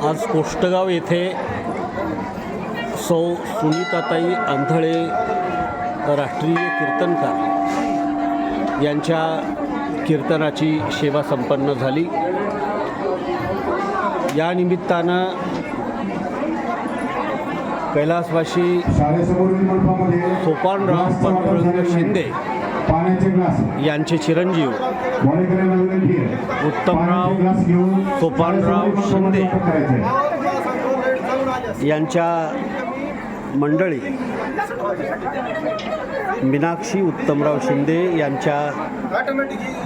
आज कोष्टगाव येथे सौ सुनीताताई अंधळे राष्ट्रीय कीर्तनकार यांच्या कीर्तनाची सेवा संपन्न झाली या निमित्तानं मंडपामध्ये सोपानराव आहे. शिंदे यांचे चिरंजीव उत्तमराव सोपानराव शिंदे. यांच्या मंडळी मीनाक्षी उत्तमराव शिंदे यांच्या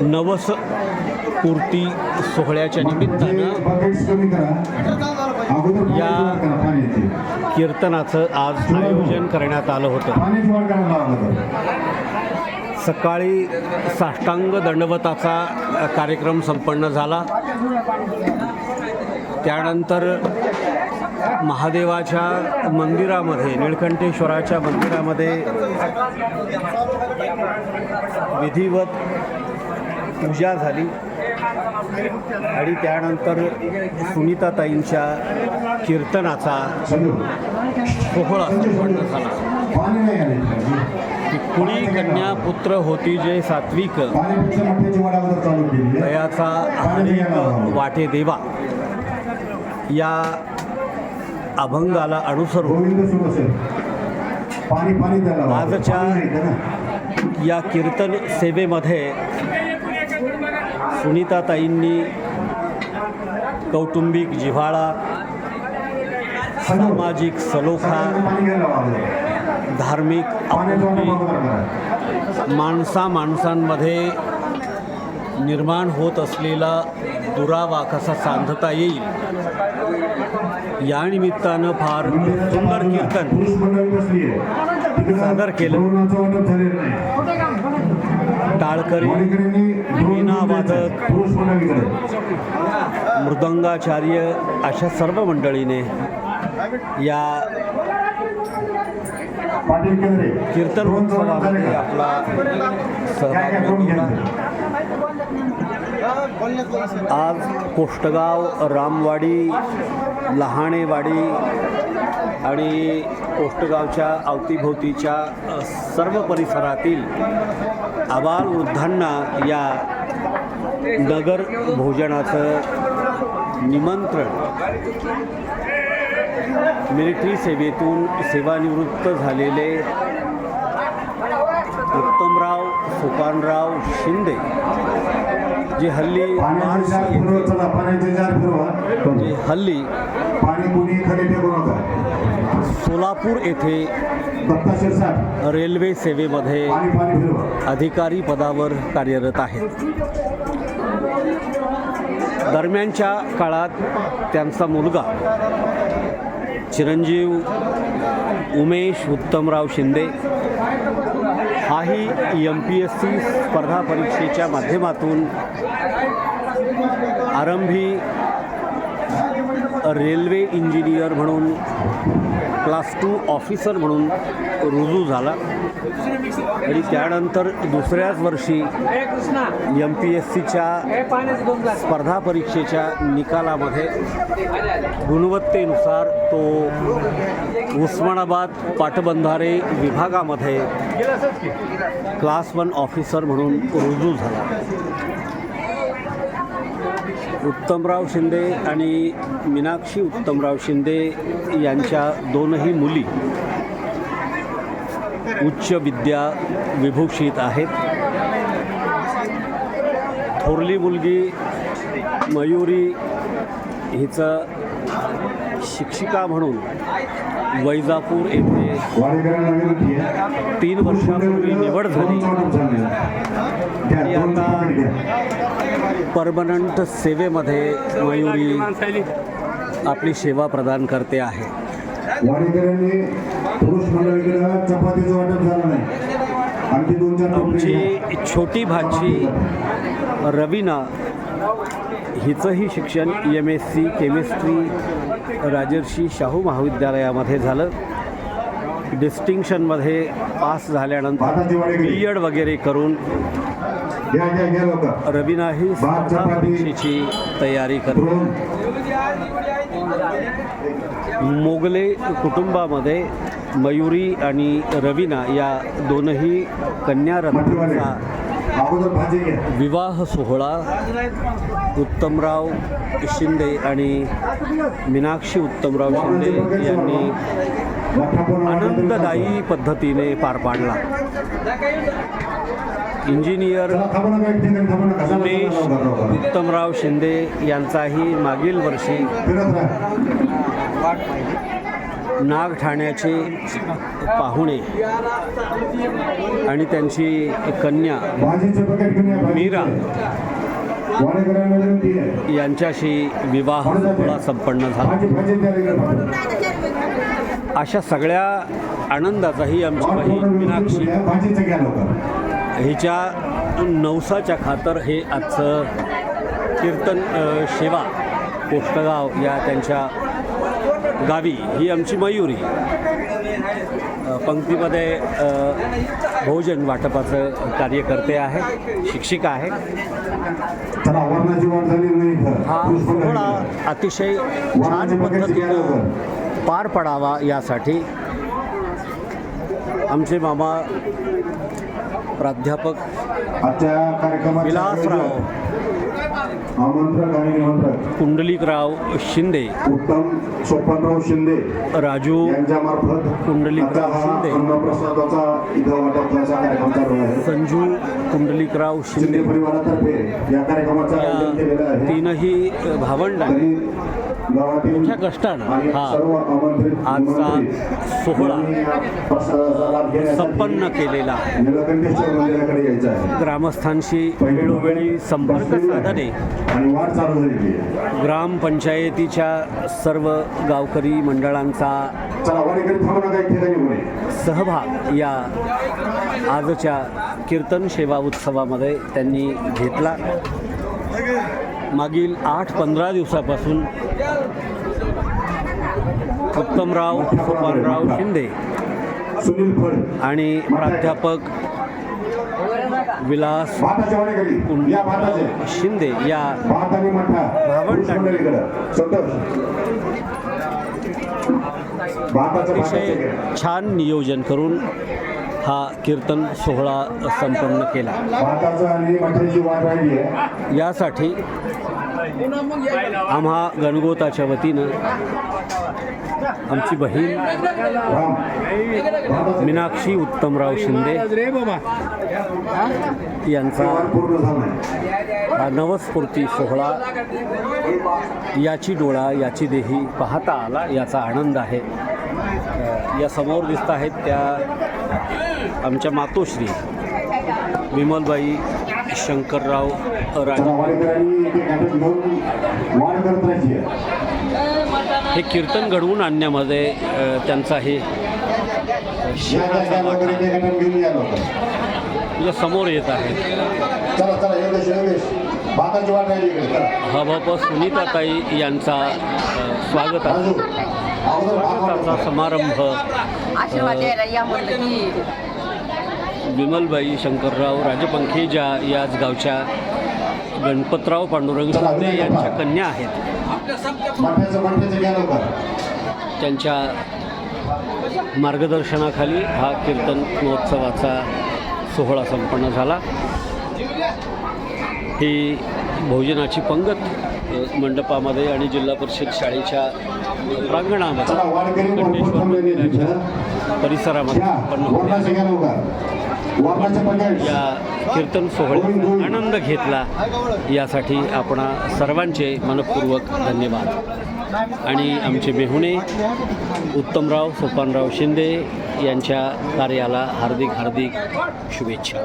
नवस पूर्ती सोहळ्याच्या निमित्तानं या- कीर्तनाचं आज आयोजन करण्यात आलं होतं. सकाळी साष्टांग दंडवताचा कार्यक्रम संपन्न झाला. त्यानंतर महादेवाच्या मंदिरामध्ये निळकंठेश्वराच्या मंदिरामध्ये विधिवत पूजा झाली. आणि त्यानंतर सुनीताताईंच्या कीर्तनाचा सोहळा संपन्न झाला. कुणी कन्या पुत्र होती जे सात्विक दयाचा वाटे देवा या अभंगाला अनुसरून आजच्या- या कीर्तन सेवेमध्ये सुनीताताईंनी कौटुंबिक जिव्हाळा सामाजिक सलोखा धार्मिक आपुलकी माणसा माणसांमध्ये निर्माण होत असलेला दुरावा कसा सांधता येईल या निमित्तानं फार सुंदर कीर्तन सादर केलं. टाळकरी वीणा वादक. मृदंगाचार्य अशा सर्व मंडळीने या पाटील केंद्रे कीर्तन द्रोण जोडण्यात झाले उत्सवामध्ये का? आपला सहभाग आज कोष्टगाव रामवाडी लहाणेवाडी आणि कोष्टगावच्या अवतीभोवतीच्या सर्व परिसरातील आबाल वृद्धांना या नगर भोजनाचं निमंत्रण मिलिटरी सेवेतून सेवानिवृत्त झालेले उत्तमराव सोपानराव शिंदे जे हल्ली मार्च जे हल्ली सोलापूर येथे रेल्वे सेवेमध्ये अधिकारी पदावर कार्यरत आहेत. दरम्यानच्या काळात त्यांचा मुलगा चिरंजीव उमेश उत्तमराव शिंदे हाही एम पी एस सी स्पर्धा परीक्षेच्या माध्यमातून आरंभी रेल्वे इंजिनियर म्हणून क्लास टू ऑफिसर म्हणून रुजू झाला. आणि त्यानंतर दुसऱ्याच वर्षी एम पी एस सीच्या स्पर्धा परीक्षेच्या निकालामध्ये गुणवत्तेनुसार तो उस्मानाबाद पाटबंधारे विभागामध्ये क्लास वन ऑफिसर म्हणून रुजू झाला. उत्तमराव शिंदे आणि मीनाक्षी उत्तमराव शिंदे यांच्या दोनही मुली उच्च विद्या विभूषित आहेत. थोरली मुलगी मयुरी हिचं शिक्षिका म्हणून वैजापूर येथे तीन वर्षापूर्वी निवड झाली आणि आता-. परमनंट सेवेमध्ये मयुरी आपली सेवा प्रदान करते आहे. आमची छोटी भाची रवीना हिचंही शिक्षण M S C chemistry Rajarshi Shahu महाविद्यालयामध्ये झालं. डिस्टिंक्शनमध्ये पास झाल्यानंतर बी. एड वगैरे करून रवीनाही भात, स्पर्धा. परीक्षेची तयारी करते. मोगले कुटुंबामध्ये मयुरी आणि रवीना या दोनही कन्या रत्नांचा विवाह सोहळा उत्तमराव शिंदे आणि मीनाक्षी उत्तमराव शिंदे यांनी आनंददायी पद्धतीने पार पाडला. इंजिनियर उमेश. उत्तमराव शिंदे यांचाही मागील वर्षी फिरत राहा नागठाण्याचे पाहुणे आणि त्यांची कन्या. मीरा. यांच्याशी विवाह सोहळा संपन्न झाला. अशा सगळ्या आनंदाचाही आमची बहीण मीनाक्षी हिच्या नवसाच्या खातर हे आजचं कीर्तन अ, सेवा पोष्टगाव या त्यांच्या गावी ही आमची मयुरी. पंक्तीमध्ये भोजन वाटपाचं कार्यकर्ते आहे शिक्षिका आहे. हा सोहळा. अतिशय छान पद्धतीनं पार पडावा यासाठी. आमचे मामा प्राध्यापक विलासराव आमंत्रक आणि निमंत्रक. कुंडलिकराव शिंदे. उत्तम सोपानराव शिंदे. राजू यांच्या मार्फत कुंडलिकराव शिंदे. अन्नप्रसादाचा इथं वाटपाचा कार्यक्रम चालू आहे. संजू कुंडलिकराव शिंदे परिवारातर्फे या कार्यक्रमाचं आयोजन केलेलं आहे. तीनही गावातील मोठ्या कष्टानं हा. आजचा सोहळा संपन्न केलेला. ग्रामस्थांशी वेळोवेळी संपर्क साधणे. ग्रामपंचायतीच्या सर्व गावकरी मंडळांचा सहभाग या आजच्या कीर्तन सेवा उत्सवामध्ये त्यांनी घेतला. मागील आठ पंधरा दिवसापासून उत्तमराव सोपानराव शिंदे आणि प्राध्यापक विलास शिंदे या अतिशय. छान नियोजन करून हा कीर्तन सोहळा संपन्न केला. यासाठी आम्हा गणगोताच्या वतीनं आमची बहीण मीनाक्षी उत्तमराव शिंदे यांचा हा नवस्फूर्ती सोहळा याची डोळा याची देही पाहता आला याचा आनंद आहे. या समोर दिसत आहेत त्या आमच्या मातोश्री विमलबाई शंकरराव राजे. हे कीर्तन घडवून आणण्यामध्ये त्यांचा हे तुझ्या समोर येत आहे. हा सुनीता ताई यांचा स्वागत आहे. स्वागताचा समारंभ विमलबाई शंकरराव राजपंखेजा याच गावच्या गणपतराव पांडुरंग शिंदे यांच्या कन्या आहेत. त्यांच्या मार्गदर्शनाखाली हा कीर्तन महोत्सवाचा सोहळा संपन्न झाला. ही भोजनाची पंगत मंडपामध्ये आणि जिल्हा परिषद शाळेच्या प्रांगणामध्ये मंदिराच्या. परिसरामध्ये उत्पन्न होते. या कीर्तन सोहळ्याचा आनंद घेतला यासाठी आपणा सर्वांचे मनपूर्वक धन्यवाद. आणि आमचे मेहुणे उत्तमराव सोपानराव शिंदे यांच्या कार्याला हार्दिक हार्दिक शुभेच्छा.